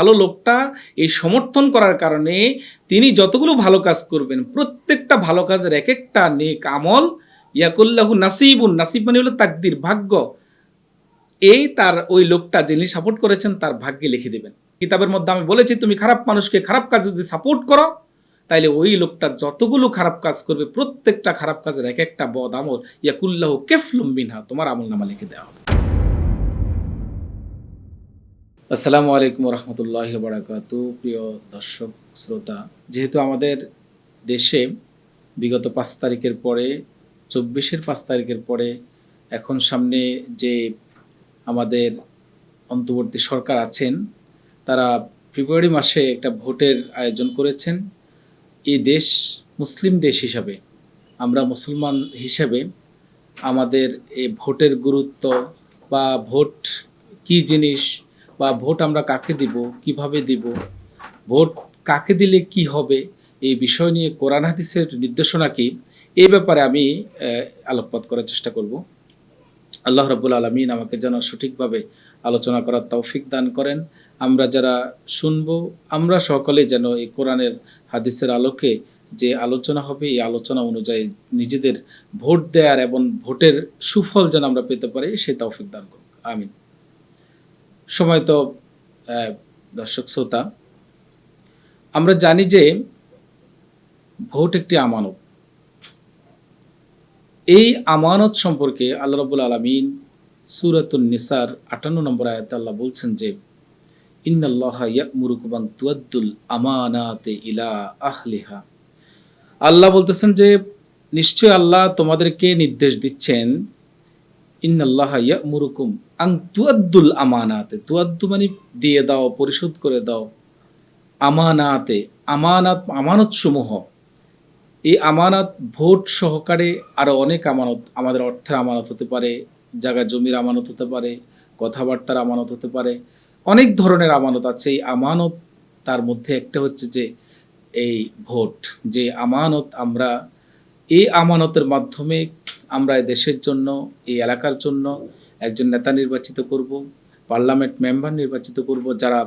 ভালো লোকটা এই সমর্থন করার কারণে তিনি যতগুলো ভালো কাজ করবেন, প্রত্যেকটা ভালো কাজের এক একটা নেক আমল, ইয়াকুল্লাহু নাসিবুন, নাসিব মানে হলো তাকদির, ভাগ্য। এই তার ওই লোকটা যিনি সাপোর্ট করেছেন, তার ভাগ্যে লিখে দেবেন। কিতাবের মধ্যে আমি বলেছি, তুমি খারাপ মানুষকে খারাপ কাজ যদি সাপোর্ট করো, তাইলে ওই লোকটা যতগুলো খারাপ কাজ করবে, প্রত্যেকটা খারাপ কাজের এক একটা বদ আমল, ইয়াকুল্লাহ কেফলুম বিনহা তোমার আমল নামা লিখে দেওয়া হবে। আসসালামু আলাইকুম রহমতুল্লাহ বারাকাতু প্রিয় দর্শক, শ্রোতা, যেহেতু আমাদের দেশে বিগত পাঁচ তারিখের পরে, চব্বিশের পাঁচ তারিখের পরে এখন সামনে যে আমাদের অন্তর্বর্তী সরকার আছেন, তারা ফেব্রুয়ারি মাসে একটা ভোটের আয়োজন করেছেন। এই দেশ মুসলিম দেশ হিসাবে, আমরা মুসলমান হিসাবে আমাদের এই ভোটের গুরুত্ব বা ভোট কি জিনিস বা ভোট আমরা কাকে দিব, কীভাবে দিব, ভোট কাকে দিলে কি হবে, এই বিষয় নিয়ে কোরআন হাদিসের নির্দেশনা কি, এই ব্যাপারে আমি আলোকপাত করার চেষ্টা করব। আল্লাহ রাবুল আলমিন আমাকে যেন সঠিকভাবে আলোচনা করার তৌফিক দান করেন। আমরা যারা শুনব, আমরা সকলে যেন এই কোরআনের হাদিসের আলোকে যে আলোচনা হবে, এই আলোচনা অনুযায়ী নিজেদের ভোট দেওয়ার এবং ভোটের সুফল যেন আমরা পেতে পারি সেই তৌফিক দান করুন আমিন। সময় তো দর্শক শ্রোতা। আমরা জানি যে ভোট একটি আমানত। এই আমানত সম্পর্কে আল্লাহ রবুল আলমিন সুরাতুন নিসার আটান্ন নম্বর আয়াতে আল্লাহ বলছেন যে, ইন্নাল্লাহ ইয়ামুরুকুবাং তুয়াদ্দুল আমানাতে ইলা আহলিহা। আল্লাহ বলতেছেন যে নিশ্চয় আল্লাহ তোমাদেরকে নির্দেশ দিচ্ছেন, ইন্নাল্লাহ ইয়ামুরুকুম আং তুয়াদ্দুল আমানাতে, তুয়াদ্দু মানে দিয়ে দাও, পরিশোধ করে দাও। আমানাতে, আমানাত আমানত সমূহ এই আমানত ভোট সহকারে আরও অনেক আমানত, আমাদের অর্থের আমানত হতে পারে, জায়গা জমির আমানত হতে পারে, কথাবার্তার আমানত হতে পারে, অনেক ধরনের আমানত আছে। এই আমানত তার মধ্যে একটা হচ্ছে যে এই ভোট, যে আমানত আমরা, এই আমানতের মাধ্যমে আমরা দেশের জন্য, এই এলাকার জন্য একজন নেতা নির্বাচিত করব, পার্লামেন্ট মেম্বার নির্বাচিত করব, যারা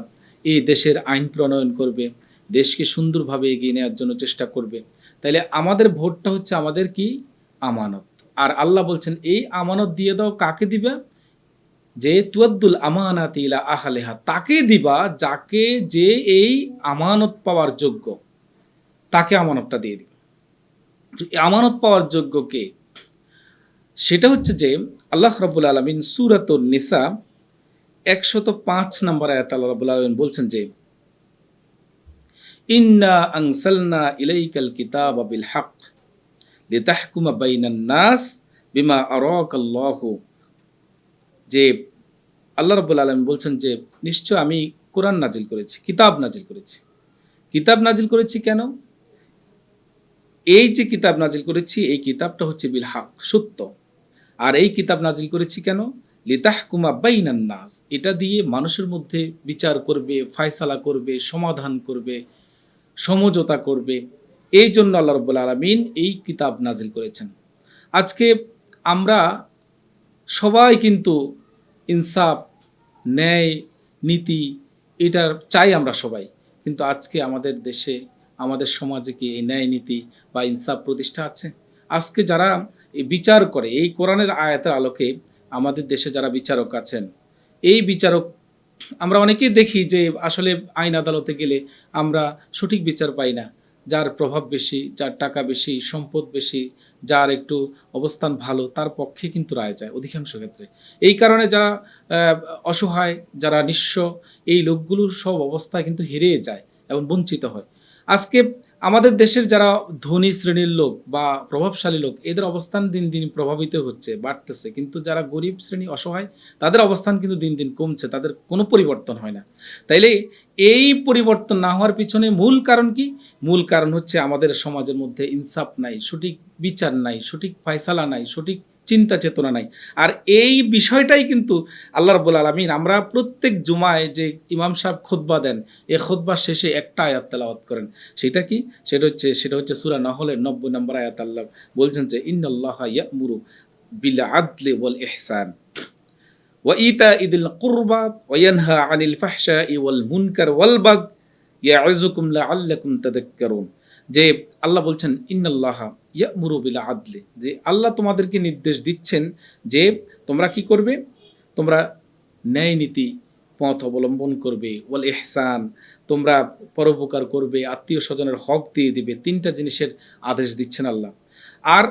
এই দেশের আইন প্রণয়ন করবে, দেশকে সুন্দরভাবে এগিয়ে নেওয়ার জন্য চেষ্টা করবে। তাইলে আমাদের ভোটটা হচ্ছে আমাদের কি? আমানত। আর আল্লাহ বলছেন, এই আমানত দিয়ে দাও, কাকে দিবে? যে তুয়াদ্দুল আমানাত ইলা আহালেহা, তাকে দিবা যাকে যে এই আমানত পাওয়ার যোগ্য। তাকে আমানতটা দিয়ে দিবে। আমানত পাওয়ার যোগ্য কে? সেটা হচ্ছে যে আল্লাহ রাবুল আলমিন সুরাত নিসা একশত পাঁচ নম্বর আয়াত আল্লাহ রাবুল আলমিন বলছেন যে, ইন্না আনসালনা ইলাইকাল কিতাব বিল হক লিতাহকুমা বাইনান নাস বিমা আরাকাল্লাহু। যে আল্লাহ রাব্বুল আলামিন বলছেন যে, নিশ্চয় আমি কোরআন নাজিল করেছি, কিতাব নাজিল করেছি। কিতাব নাজিল করেছি কেন? এই যে কিতাব নাজিল করেছি, এই কিতাবটা হচ্ছে বিল হক সত্য। আর এই কিতাব নাজিল করেছি কেন? লিতাহকুমা বাইনান নাস। এটা দিয়ে মানুষের মধ্যে বিচার করবে, ফায়সালা করবে, সমাধান করবে, সমঝোতা করবে। এই জন্য আল্লাহ রব্বুল আলমিন এই কিতাব নাজিল করেছেন। আজকে আমরা সবাই কিন্তু ইনসাফ, ন্যায়, নীতি এটার চাই আমরা সবাই। কিন্তু আজকে আমাদের দেশে, আমাদের সমাজে কি এই ন্যায় নীতি বা ইনসাফ প্রতিষ্ঠা আছে? আজকে যারা বিচার করে, এই কোরআনের আয়াতের আলোকে আমাদের দেশে যারা বিচারক আছেন, এই বিচারক, আমরা অনেকেই দেখি যে আসলে আইন আদালতে গেলে আমরা সঠিক বিচার পাই না। যার প্রভাব বেশি, যার টাকা বেশি, সম্পদ বেশি, যার একটু অবস্থান ভালো, তার পক্ষে কিন্তু রায় যায় অধিকাংশ ক্ষেত্রে। এই কারণে যারা অসহায়, যারা নিঃস্ব, এই লোকগুলোর সব অবস্থায় কিন্তু হেরে যায় এবং বঞ্চিত হয়। আজকে আমাদের দেশের যারা ধনী শ্রেণির লোক বা প্রভাবশালী লোক, এদের অবস্থান দিন দিন প্রভাবিত হচ্ছে, বাড়তেছে। কিন্তু যারা গরিব শ্রেণি অসহায়, তাদের অবস্থান কিন্তু দিন দিন কমছে, তাদের কোনো পরিবর্তন হয় না। তাইলে এই পরিবর্তন না হওয়ার পিছনে মূল কারণ কি? মূল কারণ হচ্ছে আমাদের সমাজের মধ্যে ইনসাফ নাই, সঠিক বিচার নাই, সঠিক ফয়সালা নাই, সঠিক চিন্তা চেতনা নাই। আর এই বিষয়টাই কিন্তু আল্লাহ রব্বুল আলমিন, আমরা প্রত্যেক জুমায় যে ইমাম সাহেব খোদবা দেন এ খোদবার শেষে একটা আয়াত তেলাওয়াত করেন। সেটা কি? সেটা হচ্ছে সেটা হচ্ছে সুরা নহলের নব্বই নম্বর আয়াত আল্লাহ বলছেন যে ইন্নআল্লাহ ইয়ামুরু বিল আদলে ওয়াল এহসান ওয়া ইতা ইদিল কুরবা ওয়ানহা আনিল ফাহশা ওয়াল মুনকার ওয়াল বাগ ইয়াযুকুম লাআল্লাকুম তাদাক্কারুন। যে আল্লাহ বলছেন, ইন্নাল্লাহ ইয়ামুরু বিল আদলি। যে আল্লাহ তোমাদেরকে নির্দেশ দিচ্ছেন যে তোমরা কি করবে? তোমরা ন্যায় নীতি পথ অবলম্বন করবে। ওয়াল ইহসান, তোমরা পরোপকার করবে, আত্মীয় স্বজনের হক দিয়ে দিবে। তিনটা জিনিসের আদেশ দিচ্ছেন আল্লাহ। আর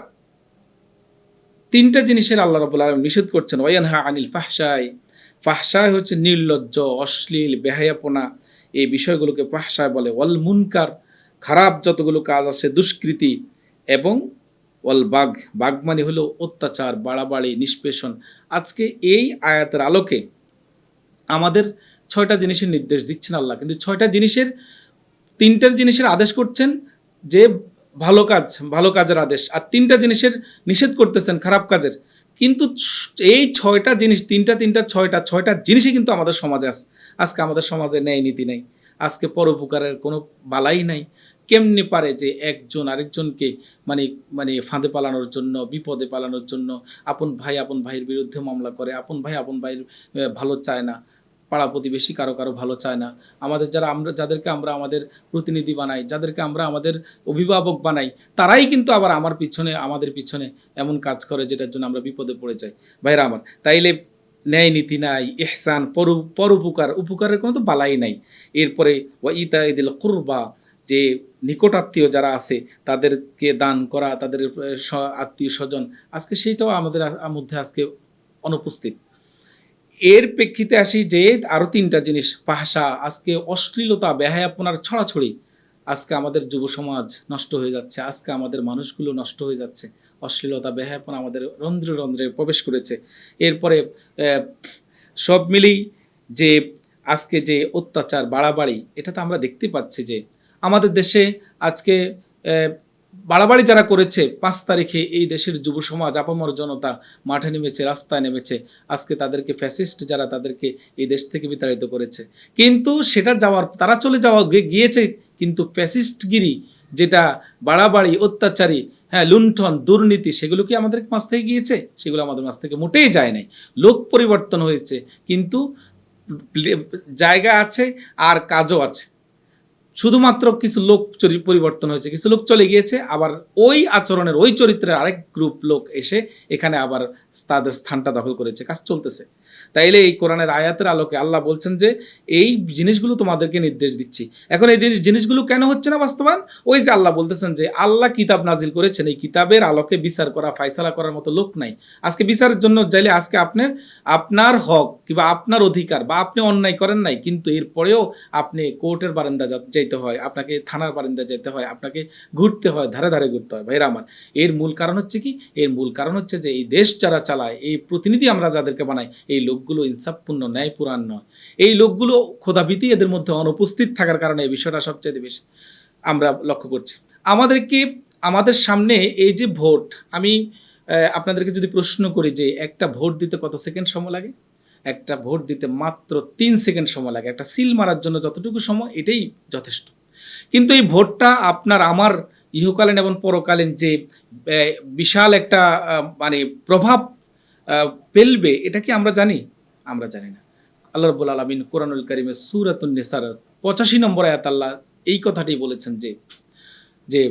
তিনটা জিনিসের আল্লাহ রবুল আলম নিষেধ করছেন ওয়ানহা আনিল ফাহসাই ফাহসায় হচ্ছে নির্লজ্জ, অশ্লীল, বেহায়াপনা। এই বিষয়গুলোকে ফাহসায় বলে। ওয়াল মুনকার, খারাপ যতগুলো কাজ আছে, দুষ্কৃতি এবং ওয়াল বাঘ বাঘ মানে হলো অত্যাচার, বাড়াবাড়ি, নিষ্পেষণ। আজকে এই আয়াতের আলোকে আমাদের ছয়টা জিনিসের নির্দেশ দিচ্ছেন আল্লাহ। কিন্তু ছয়টা জিনিসের, তিনটার জিনিসের আদেশ করছেন যে ভালো কাজ, ভালো কাজের আদেশ। আর তিনটা জিনিসের নিষেধ করতেছেন খারাপ কাজের। কিন্তু এই ছয়টা জিনিস, তিনটা তিনটা, ছয়টা ছয়টা জিনিসই কিন্তু আমাদের সমাজে আছে আজকে আমাদের সমাজে ন্যায় নীতি নেই। আজকে পরোপকারের কোনো বালাই নাই। কেমনি পারে যে একজন আরেকজনকে মানে মানে ফাঁদে পালানোর জন্য, বিপদে পালানোর জন্য আপন ভাই, আপন ভাইয়ের বিরুদ্ধে মামলা করে, আপন ভাই, আপন ভাইয়ের ভালো চায় না, পাড়া প্রতিবেশী কারও কারও ভালো চায় না। আমাদের যারা আমরা, যাদেরকে আমরা আমাদের প্রতিনিধি বানাই, যাদেরকে আমরা আমাদের অভিভাবক বানাই, তারাই কিন্তু আবার আমার পিছনে, আমাদের পিছনে এমন কাজ করে যেটার জন্য আমরা বিপদে পড়ে যাই। ভাইরা আমার, তাইলে ন্যায় নীতি নাই, ইহসান পর, পরোপকার, উপকারের কোনো তো বালাই নাই। এরপরে, ওয়া ইতা ইদিল কুরবা যে নিকটাত্মীয় যারা আছে, তাদেরকে দান করা, তাদের আত্মীয় স্বজন, আজকে সেইটাও আমাদের মধ্যে আজকে অনুপস্থিত। এর প্রেক্ষিতে আসি যে আরও তিনটা জিনিস ভাষা আজকে অশ্লীলতা, বেহায়াপনার ছড়াছড়ি আজকে আমাদের যুব সমাজ নষ্ট হয়ে যাচ্ছে, আজকে আমাদের মানুষগুলো নষ্ট হয়ে যাচ্ছে। অশ্লীলতা, বেহায়াপনা আমাদের রন্ধ্রে রন্ধ্রে প্রবেশ করেছে। এরপরে সব মিলেই যে আজকে যে অত্যাচার, বাড়াবাড়ি এটা তো আমরা দেখতে পাচ্ছি যে আমাদের দেশে আজকে বাড়াবাড়ি যারা করেছে, পাঁচ তারিখে এই দেশের যুব সমাজ আপামর জনতা মাঠে নেমেছে, রাস্তায় নেমেছে। আজকে তাদেরকে ফ্যাসিস্ট যারা তাদেরকে এই দেশ থেকে বিতাড়িত করেছে। কিন্তু সেটা যাওয়ার, তারা চলে যাওয়া গিয়েছে কিন্তু ফ্যাসিস্টগিরি যেটা বাড়াবাড়ি, অত্যাচারী হ্যাঁ লুণ্ঠন, দুর্নীতি, সেগুলো কি আমাদের মাছ থেকে গিয়েছে? সেগুলো আমাদের মাছ থেকে মোটেই যায় নাই। লোক পরিবর্তন হয়েছে, কিন্তু জায়গা আছে আর কাজও আছে। শুধুমাত্র কিছু লোক পরিবর্তন হয়েছে, কিছু লোক চলে গিয়েছে, আবার ওই আচরণের, ওই চরিত্রের আরেক গ্রুপ লোক এসে এখানে আবার তাদের স্থানটা দখল করেছে, কাজ চলতেছে। তাইলে এই কোরআনের আয়াতের আলোকে আল্লাহ বলছেন যে, এই জিনিসগুলো তোমাদেরকে নির্দেশ দিচ্ছি। এখন এই জিনিসগুলো কেন হচ্ছে না বাস্তবায়ন? ওই যে আল্লাহ বলতেছেন যে, আল্লাহ কিতাব নাজিল করেছেন, এই কিতাবের আলোকে বিচার করা ফাইসালা করার মতো লোক নাই। আজকে বিচারের জন্য চাইলে আজকে আপনার আপনার হক কিংবা আপনার অধিকার বা আপনি অন্যায় করেন নাই, কিন্তু এরপরেও আপনি কোর্টের বারান্দা যাইতে হয়, আপনাকে থানার বারান্দা যেতে হয়, আপনাকে ঘুরতে হয়, ধারে ধারে ঘুরতে হয়। ভাইরা আমার, এর মূল কারণ হচ্ছে কি? এর মূল কারণ হচ্ছে যে, এই দেশ যারা চালায়, এই প্রতিনিধি আমরা যাদেরকে বানাই, এই লোকগুলো ইনসাফপূর্ণ ন্যায়পুরাণ নয়। এই লোকগুলো খোদাভীতি এদের মধ্যে অনুপস্থিত থাকার কারণে এই বিষয়টা সবচেয়ে বেশি আমরা লক্ষ্য করছি। আমাদেরকে, আমাদের সামনে এই যে ভোট, আমি আপনাদেরকে যদি প্রশ্ন করি যে একটা ভোট দিতে কত সেকেন্ড সময় লাগে? একটা ভোট দিতে মাত্র তিন সেকেন্ড সময় লাগে। একটা সিল মারার জন্য যতটুকু সময়, এটাই যথেষ্ট। কিন্তু এই ভোটটা আপনার আমার ইহকালীন এবং পরকালীন যে বিশাল একটা মানে প্রভাব ফেলবে, এটা কি আমরা জানি? আমরা জানি না। আল্লাহ রব্বুল আলমিন কোরআনুল করিমের সুরাতুন নেসার পঁচাশি নম্বর আয়াত আল্লাহ এই কথাটি বলেছেন যে যে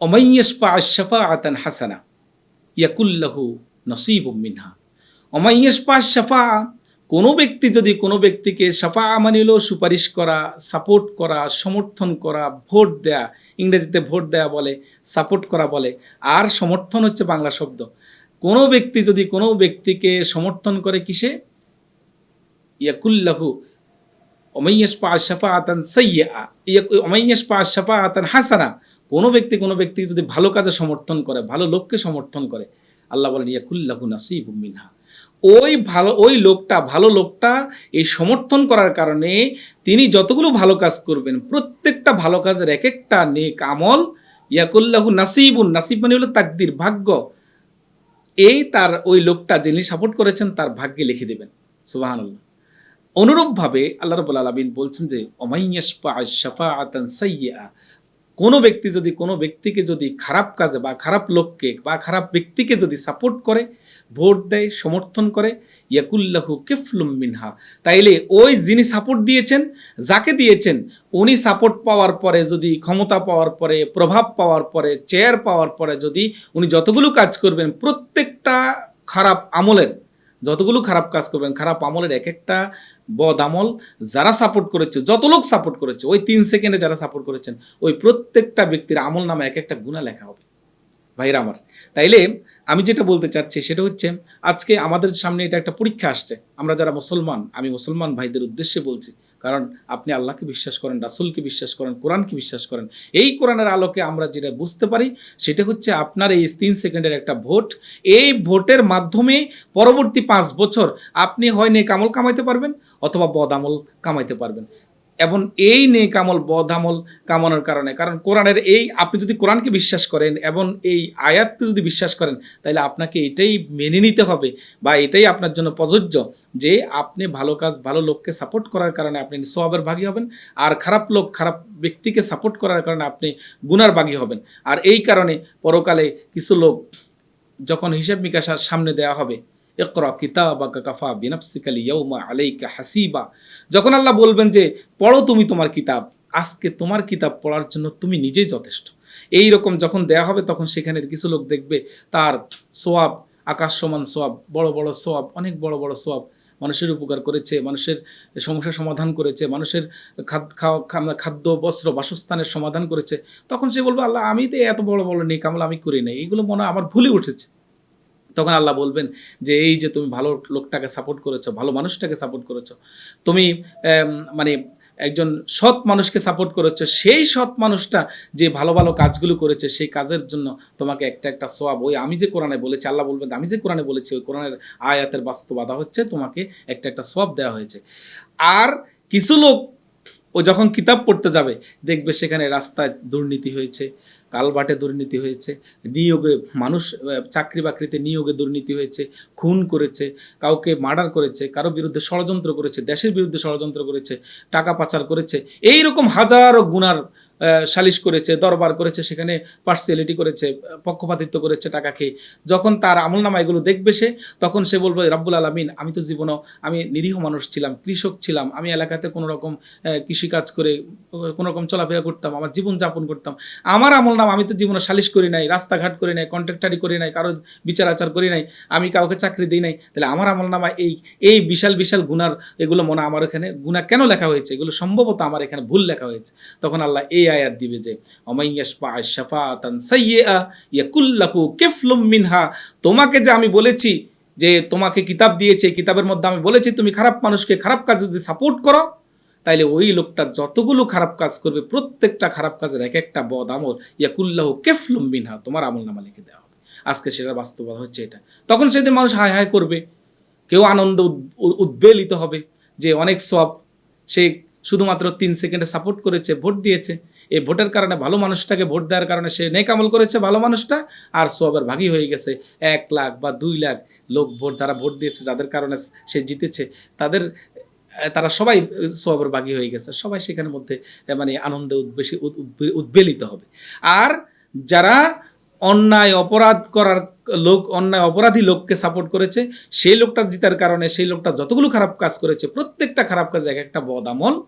অমাইয়েসপা আশফা আতান হাসানা ইয়াকুল্লাহু নসিব মিনহা। অমাইয়েসপা শাফা কোনো ব্যক্তি যদি কোনো ব্যক্তিকে সাফা মানে হলো সুপারিশ করা, সাপোর্ট করা, সমর্থন করা, ভোট দেয়া, ইংরেজিতে ভোট দেয়া বলে, সাপোর্ট করা বলে, আর সমর্থন হচ্ছে বাংলা শব্দ। কোনো ব্যক্তি যদি কোনো ব্যক্তিকে সমর্থন করে কিসে? ইয়াকুল্লাহু অমাইয়াসপা শাফা আতান সাইয়া অমাইয়াসপা শাফা আতান হাসানা, কোনো ব্যক্তি কোনো ব্যক্তি যদি ভালো কাজে সমর্থন করে, ভালো লোককে সমর্থন করে, আল্লাহ বলেন, ইয়াকুল্লাহু নাসিব মিনহা। ওই ভালো, ওই লোকটা, ভালো লোকটা এই সমর্থন করার কারণে তিনি যতগুলো ভালো কাজ করবেন, প্রত্যেকটা ভালো কাজের এক একটা নেক আমল, ইয়াকুল্লাহু নাসিবুন, নাসিব মানে হলো তাকদির, ভাগ্য। এই তার ওই লোকটা যিনি সাপোর্ট করেছেন, তার ভাগ্যে লিখে দেবেন। সুবাহান্লাহ অনুরূপভাবে আল্লাহ রবুল আলমিন বলছেন যে সাইয়া কোনো ব্যক্তি যদি, কোনো ব্যক্তিকে যদি খারাপ কাজে বা খারাপ লোককে বা খারাপ ব্যক্তিকে যদি সাপোর্ট করে ভোট দেয়, সমর্থন করে, ইয়াকুল্লাহু কিফলুম মিনহা। তাইলে ওই যিনি সাপোর্ট দিয়েছেন, যাকে দিয়েছেন, উনি সাপোর্ট পাওয়ার পরে যদি, ক্ষমতা পাওয়ার পরে, প্রভাব পাওয়ার পরে চেয়ার পাওয়ার পরে যদি উনি যতগুলো কাজ করবেন, প্রত্যেকটা খারাপ আমলের, যতগুলো খারাপ কাজ করবেন, খারাপ আমলের এক একটা বদ আমল যারা সাপোর্ট করেছে, যত লোক সাপোর্ট করেছে, ওই তিন সেকেন্ডে যারা সাপোর্ট করেছেন, ওই প্রত্যেকটা ব্যক্তির আমল নামে এক একটা গুণা লেখা হবে। ভাইরা আমার, তাইলে আমি যেটা বলতে চাচ্ছি সেটা হচ্ছে, আজকে আমাদের সামনে এটা একটা পরীক্ষা আসছে। আমরা যারা মুসলমান, আমি মুসলমান ভাইদের উদ্দেশ্যে বলছি, কারণ আপনি আল্লাহকে বিশ্বাস করেন, রাসুলকে বিশ্বাস করেন, কোরআনকে বিশ্বাস করেন। এই কোরআনের আলোকে আমরা যেটা বুঝতে পারি, সেটা হচ্ছে আপনার এই তিন সেকেন্ডের একটা ভোট। এই ভোটের মাধ্যমে পরবর্তী পাঁচ বছর আপনি হয় নেক আমল কামাইতে পারবেন, অথবা বদ আমল কামাইতে পারবেন। এবং এই নেক আমল বদ আমল কামানোর কারণে। কারণ কোরআনের এই, আপনি যদি কোরআনকে বিশ্বাস করেন এবং এই আয়াতকে যদি বিশ্বাস করেন, তাহলে আপনাকে এটাই মেনে নিতে হবে বা এটাই আপনার জন্য প্রযোজ্য যে আপনি ভালো কাজ ভালো লোককে সাপোর্ট করার কারণে আপনি সোয়াবের ভাগী হবেন আর খারাপ লোক খারাপ ব্যক্তিকে সাপোর্ট করার কারণে আপনি গুনার ভাগী হবেন। আর এই কারণে পরকালে কিছু লোক যখন হিসাব নিকাশার সামনে দেওয়া হবে ইকরা কিতাবাকা কাফা বিনাফসিকালি ইয়াউমা আলাইকা হাসিবা। যখন আল্লাহ বলবেন যে, পড়ো তুমি তোমার কিতাব, আজকে তোমার কিতাব পড়ার জন্য তুমি নিজেই যথেষ্ট। এই রকম যখন দেয়া হবে, তখন সেখানে কিছু লোক দেখবে, তার সোয়াব, আকাশ সমান সোয়াব, বড় বড় সোয়াব, অনেক বড় বড় সোয়াব মানুষের উপকার করেছে, মানুষের সমস্যা সমাধান করেছে, মানুষের খাওয়া খাদ্য, বস্ত্র, বাসস্থানের সমাধান করেছে। তখন সে বলবে, আল্লাহ, আমি তো এত বড় বড় নেই কামলা আমি করি নাই। এইগুলো মনে আমার ভুলে উঠেছে। তখন আল্লাহ বলবেন যে এই যে তুমি ভালো লোকটাকে সাপোর্ট করেছ, ভালো মানুষটাকে সাপোর্ট করেছ, তুমি মানে একজন সৎ মানুষকে সাপোর্ট করেছ, সেই সৎ মানুষটা যে ভালো ভালো কাজগুলো করেছে, সেই কাজের জন্য তোমাকে একটা একটা সোয়াব ওই আমি যে কোরআনে বলেছি, আল্লাহ বলবেন আমি যে কোরআনে বলেছি, ওই কোরআনের আয়াতের বাস্তবতা হচ্ছে তোমাকে একটা একটা সোয়াব দেওয়া হয়েছে। আর কিছু লোক ও যখন কিতাব পড়তে যাবে, দেখবে সেখানে রাস্তায় দুর্নীতি হয়েছে কালবাটে দুর্নীতি হয়েছে নিয়োগে মানুষ চাকরি বাকরিতে নিয়োগে দুর্নীতি হয়েছে খুন করেছে কাউকে মার্ডার করেছে কারও বিরুদ্ধে ষড়যন্ত্র করেছে দেশের বিরুদ্ধে ষড়যন্ত্র করেছে টাকা পাচার করেছে এই রকম হাজারো আহ, সালিশ করেছে, দরবার করেছে, সেখানে পার্সিয়ালিটি করেছে, পক্ষপাতিত্ব করেছে টাকা খেয়ে। যখন তার আমলনামা এগুলো দেখবে সে, তখন সে বলবে, রাব্বুল আলমিন, আমি তো জীবনেও, আমি নিরীহ মানুষ ছিলাম, কৃষক ছিলাম, আমি এলাকাতে কোনো রকম কৃষিকাজ করে কোনো রকম চলাফেরা করতাম, আমার জীবন যাপন করতাম। আমার আমল নাম আমি তো জীবনে সালিশ করি নাই, রাস্তাঘাট করি নাই কন্ট্রাক্টারি করি নাই, কারও বিচার আচার করি নাই, আমি কাউকে চাকরি দিই নাই। তাহলে আমার আমল নামা এই এই বিশাল বিশাল গুনার এগুলো মনে আমার এখানে গুণা কেন লেখা হয়েছে? এগুলো সম্ভবত আমার এখানে ভুল লেখা হয়েছে। তখন আল্লাহ এই আয়াত দিবে যে মিনহা। তোমাকে যে আমি বলেছি যে তোমাকে কিতাব দিয়েছে কিতাবের মধ্যে আমি বলেছি, তুমি খারাপ মানুষকে খারাপ কাজ যদি সাপোর্ট করো, তাইলে ওই লোকটা যতগুলো খারাপ কাজ করবে, প্রত্যেকটা খারাপ কাজের এক একটা বদ আমল ইয়াকুল্লাহ কেফলুম বিনহা তোমার আমল নামা লিখে দেওয়া হবে। আজকে সেটার বাস্তবতা হচ্ছে এটা। তখন সেদিন মানুষ হায় হায় করবে। কেউ আনন্দ উদ- উদ্বেলিত হবে যে অনেক সব সে শুধুমাত্র তিন সেকেন্ডে সাপোর্ট করেছে, ভোট দিয়েছে। এই ভোটের কারণে ভালো মানুষটাকে ভোট দেওয়ার কারণে সে নেক আমল করেছে ভালো মানুষটা, আর সবের ভাগী হয়ে গেছে। এক লাখ বা দুই লাখ লোক ভোট, যারা ভোট দিয়েছে, যাদের কারণে সে জিতেছে, তাদের তারা সবাই সবের ভাগী হয়ে গেছে। সবাই সেখানের মধ্যে মানে আনন্দে উদ্বেশী উদ- উদ্বে- উদ্বেলিত হবে। আর যারা অন্যায় অপরাধ করার লোক, অন্যায় অপরাধী লোককে সাপোর্ট করেছে, সেই লোকটা জিতার কারণে, সেই লোকটা যতগুলো খারাপ কাজ করেছে, প্রত্যেকটা খারাপ কাজ এক একটা বদ আমল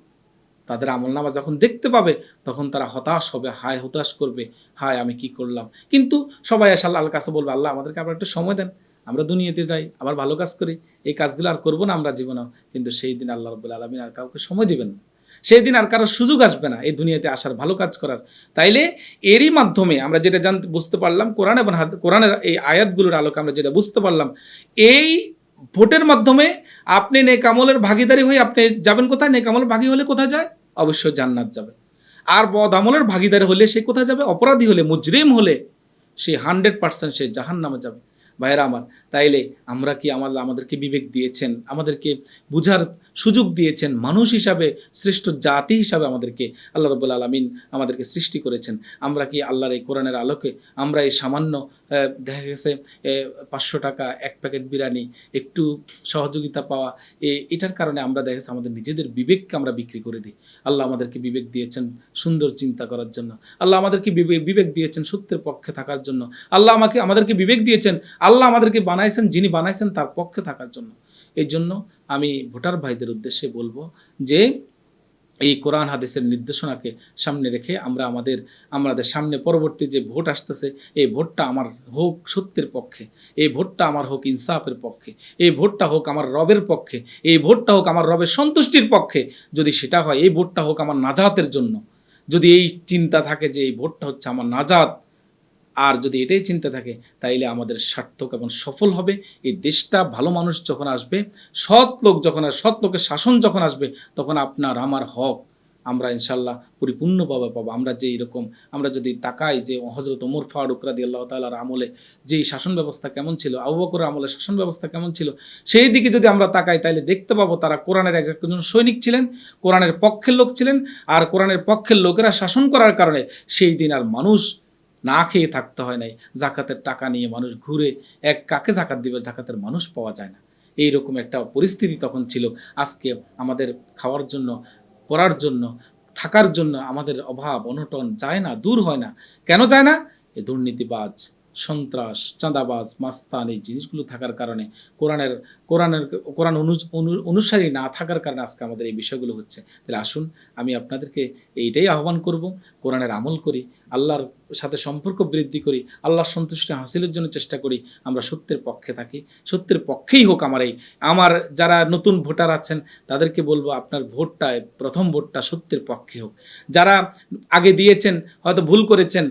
তাদের আমল নামা যখন দেখতে পাবে, তখন তারা হতাশ হবে, হায়, হতাশ করবে, হায়, আমি কি করলাম? কিন্তু সবাই এসে আল্লাহর কাছে বলবে, আল্লাহ, আমাদেরকে আবার একটু সময় দেন, আমরা দুনিয়াতে যাই, আবার ভালো কাজ করি, এই কাজগুলো আর করব না আমরা জীবনেও কিন্তু সেই দিন আল্লাহ রব্বুল আলমিন আর কাউকে সময় দিবেন না। সেই দিন আর কারোর সুযোগ আসবে না এই দুনিয়াতে আসার, ভালো কাজ করার। তাইলে এরই মাধ্যমে আমরা যেটা জানতে বুঝতে পারলাম, কোরআন এবং কোরআনের এই আয়াতগুলোর আলোকে আমরা যেটা বুঝতে পারলাম, এই ভোটের মাধ্যমে আপনি নেকামলের ভাগিদারি হয়ে আপনি যাবেন কোথায়? নেকামলের ভাগী হলে কোথায় যায়? অবশ্যই জান্নাত যাবে। আর বদ আমলের ভাগিদার হলে সে কোথায় যাবে? অপরাধী হলে, মুজরিম হলে সে হান্ড্রেড পার্সেন্ট সে জাহান নামে যাবে। ভাইয়েরা আমার, তাইলে আমরা কি আমাদের, আমাদেরকে বিবেক দিয়েছেন? আমাদেরকে বুঝার সুযোগ দিয়েছেন। মানুষ হিসাবে, শ্রেষ্ঠ জাতি হিসাবে আমাদেরকে আল্লাহ রবুল আলমিন আমাদেরকে সৃষ্টি করেছেন। আমরা কি আল্লাহর এই কোরআনের আলোকে আমরা এই সামান্য দেখা গেছে পাঁচশো টাকা, এক প্যাকেট বিরিয়ানি, একটু সহযোগিতা পাওয়া এটার কারণে আমরা দেখা আমাদের নিজেদের বিবেককে আমরা বিক্রি করে দিই। আল্লাহ আমাদেরকে বিবেক দিয়েছেন সুন্দর চিন্তা করার জন্য। আল্লাহ আমাদেরকে বিবে- বিবেক দিয়েছেন সত্যের পক্ষে থাকার জন্য। আল্লাহ আমাকে, আমাদেরকে বিবেক দিয়েছেন, আল্লাহ আমাদেরকে বানাইছেন, যিনি বানাইছেন তার পক্ষে থাকার জন্য। এই জন্য আমি ভোটার ভাইদের উদ্দেশ্যে বলব যে, এই কোরআন হাদিসের নির্দেশনাকে সামনে রেখে আমরা আমাদের আমাদের সামনে পরবর্তী যে ভোট আসতেছে, এই ভোটটা আমার হোক সত্যের পক্ষে, এই ভোটটা আমার হোক ইনসাফের পক্ষে, এই ভোটটা হোক আমার রবের পক্ষে, এই ভোটটা হোক আমার রবের সন্তুষ্টির পক্ষে, যদি সেটা হয়, এই ভোটটা হোক আমার নাজাতের জন্য। যদি এই চিন্তা থাকে যে এই ভোটটা হচ্ছে আমার নাজাত আর যদি এটাই চিন্তা থাকে, তাইলে আমাদের সার্থক এবং সফল হবে। এই দেশটা ভালো মানুষ যখন আসবে, সৎ লোক যখন আর সৎ লোকের শাসন যখন আসবে, তখন আপনার আমার হক আমরা ইনশাল্লাহ পরিপূর্ণভাবে পাবো। আমরা যে এরকম, আমরা যদি তাকাই যে হজরত ওমর ফারুক রাদি আল্লাহ তালার আমলে যে শাসন ব্যবস্থা কেমন ছিল, আবু বকরের আমলে শাসন ব্যবস্থা কেমন ছিল, সেই দিকে যদি আমরা তাকাই তাহলে দেখতে পাবো তারা কোরআনের এক একজন সৈনিক ছিলেন, কোরআনের পক্ষের লোক ছিলেন, আর কোরআনের পক্ষের লোকেরা শাসন করার কারণে সেই দিন আর মানুষ না খেয়ে থাকতে হয় নাই। জাকাতের টাকা নিয়ে মানুষ ঘুরে, এক কাকে জাকাত দিবে? জাকাতের মানুষ পাওয়া যায় না। এইরকম একটা পরিস্থিতি তখন ছিল। আজকে আমাদের খাওয়ার জন্য, পড়ার জন্য, থাকার জন্য আমাদের অভাব, অনটন যায় না, দূর হয় না। কেন যায় না? এই দুর্নীতিবাজ, সন্ত্রাস, চাঁদাবাজ, মাস্তান এই জিনিসগুলো থাকার কারণে কোরআনের কোরআনের, কোরআন অনু- অনু- অনুসারী না থাকার কারণে আজকে আমাদের এই বিষয়গুলো হচ্ছে। তাহলে আসুন, আমি আপনাদেরকে এইটাই আহ্বান করব। কোরআনের আমল করি আল্লাহর সাথে সম্পর্ক বৃদ্ধি করি, আল্লাহর সন্তুষ্টি হাসিলের জন্য চেষ্টা করি, আমরা সত্যের পক্ষে থাকি। সত্যের পক্ষেই হোক আমার এই, আমার যারা নতুন ভোটার আছেন, তাদেরকে বলব আপনার ভোটটা, প্রথম ভোটটা সত্যের পক্ষে হোক। যারা আগে দিয়েছেন, হয়তো ভুল করেছেন,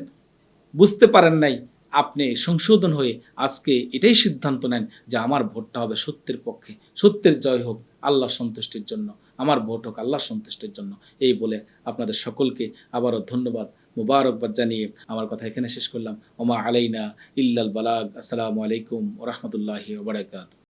বুঝতে পারেন নাই, আপনি সংশোধন হয়ে আজকে এটাই সিদ্ধান্ত নেন যে আমার ভোটটা হবে সত্যের পক্ষে। সত্যের জয় হোক আল্লাহ সন্তুষ্টির জন্য। আমার ভোট হোক আল্লাহ সন্তুষ্টির জন্য। এই বলে আপনাদের সকলকে আবারও ধন্যবাদ। মুবারকবাদ জানিয়ে আমার কথা এখানে শেষ করলাম। ওমা আলাইনা ইল্লাল বালাগ। আসসালামু আলাইকুম ওরহমতুল্লাহি ওবরাকাত